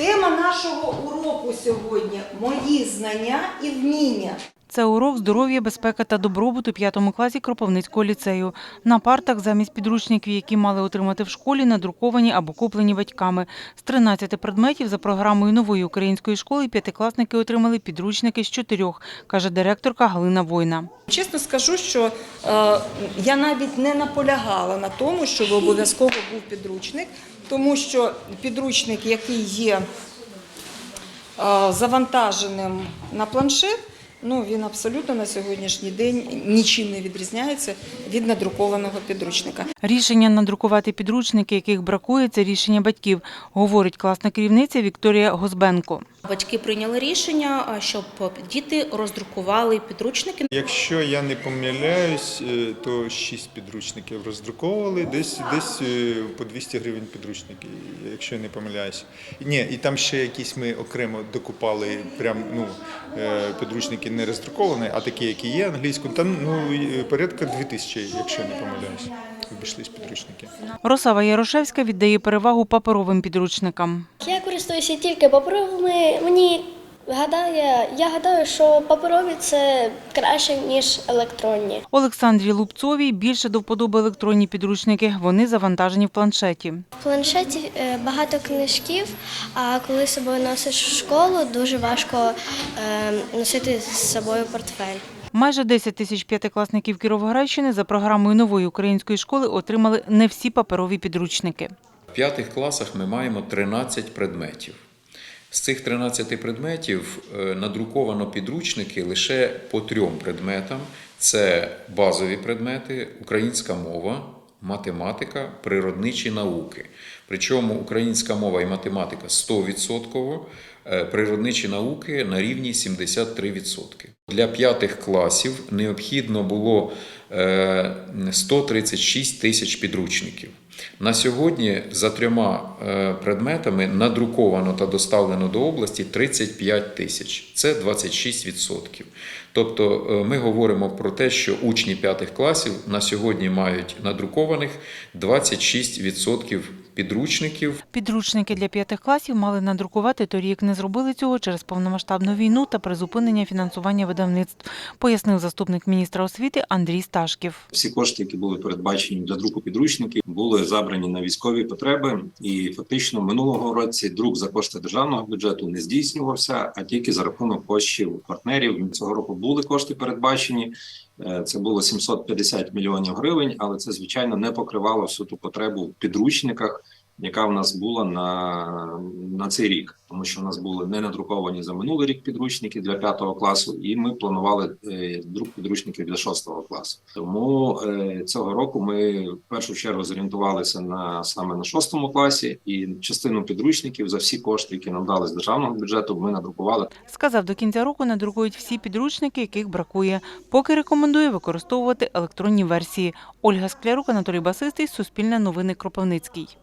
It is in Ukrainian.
Тема нашого уроку сьогодні мої знання і вміння. Це урок здоров'я, безпека та добробут у п'ятому класі Кропивницького ліцею. На партах замість підручників, які мали отримати в школі, надруковані або куплені батьками. З 13 предметів за програмою нової української школи п'ятикласники отримали підручники з чотирьох, каже директорка Галина Война. Чесно скажу, що е, я навіть не наполягала на тому, щоб обов'язково був підручник, тому що підручник, який є е, завантаженим на планшет, ну він абсолютно на сьогоднішній день нічим не відрізняється від надрукованого підручника. Рішення надрукувати підручники, яких бракує, це рішення батьків, говорить класна керівниця Вікторія Гозбенко. Батьки прийняли рішення, щоб діти роздрукували підручники. Якщо я не помиляюсь, е, то 6 підручників роздруковували, десь десь е, по 200 гривень підручники, якщо я не помиляюсь. Ні, і там ще якісь ми окремо докупали прям ну, е, підручники не роздруковані, а такі, які є англійською. Там ну, порядка 2000, якщо я не помиляюсь, обійшлись підручники. Росава Ярошевська віддає перевагу паперовим підручникам. Я користуюся тільки паперовими. Мені гадає, я гадаю, що паперові це краще, ніж електронні. Олександрі Лупцовій більше до вподоби електронні підручники. Вони завантажені в планшеті. В планшеті е, багато книжків, а коли з собою носиш в школу, дуже важко е, носити з собою портфель. Майже 10 тисяч п'ятикласників Кіровоградщини за програмою нової української школи отримали не всі паперові підручники. В п'ятих класах ми маємо 13 предметів. З цих 13 предметів е, надруковано підручники лише по трьом предметам: це базові предмети, українська мова, математика, природничі науки. Причому українська мова і математика 100%, е, природничі науки на рівні 73%. Для п'ятих класів необхідно було е, 136 тисяч підручників. На сьогодні за трьома е, предметами надруковано та доставлено до області 35 тисяч. Це 26%. Тобто е, ми говоримо про те, що учні п'ятих класів на сьогодні мають надрукованих 26% підручників Підручники для п'ятих класів мали надрукувати торік. Не зробили цього через повномасштабну війну та призупинення фінансування видавництв, пояснив заступник міністра освіти Андрій Сташків. Всі кошти, які були передбачені для друку підручників, були забрані на військові потреби, і фактично минулого році друк за кошти державного бюджету не здійснювався, а тільки за рахунок коштів партнерів. Цього року були кошти передбачені. Е, Це було 750 мільйонів гривень, але це звичайно не покривало всю ту потребу в підручниках, яка в нас була на, на цей рік, тому що в нас були не надруковані за минулий рік підручники для п'ятого класу, і ми планували е, друк підручників для шостого класу. Тому е, цього року ми в першу чергу зорієнтувалися на саме на шостому класі, і частину підручників за всі кошти, які нам дали з державного бюджету, ми надрукували Сказав, до кінця року надрукують всі підручники, яких бракує. Поки рекомендує використовувати електронні версії. Ольга Склярук, Анатолій Басистий, Суспільне новини Кропивницький.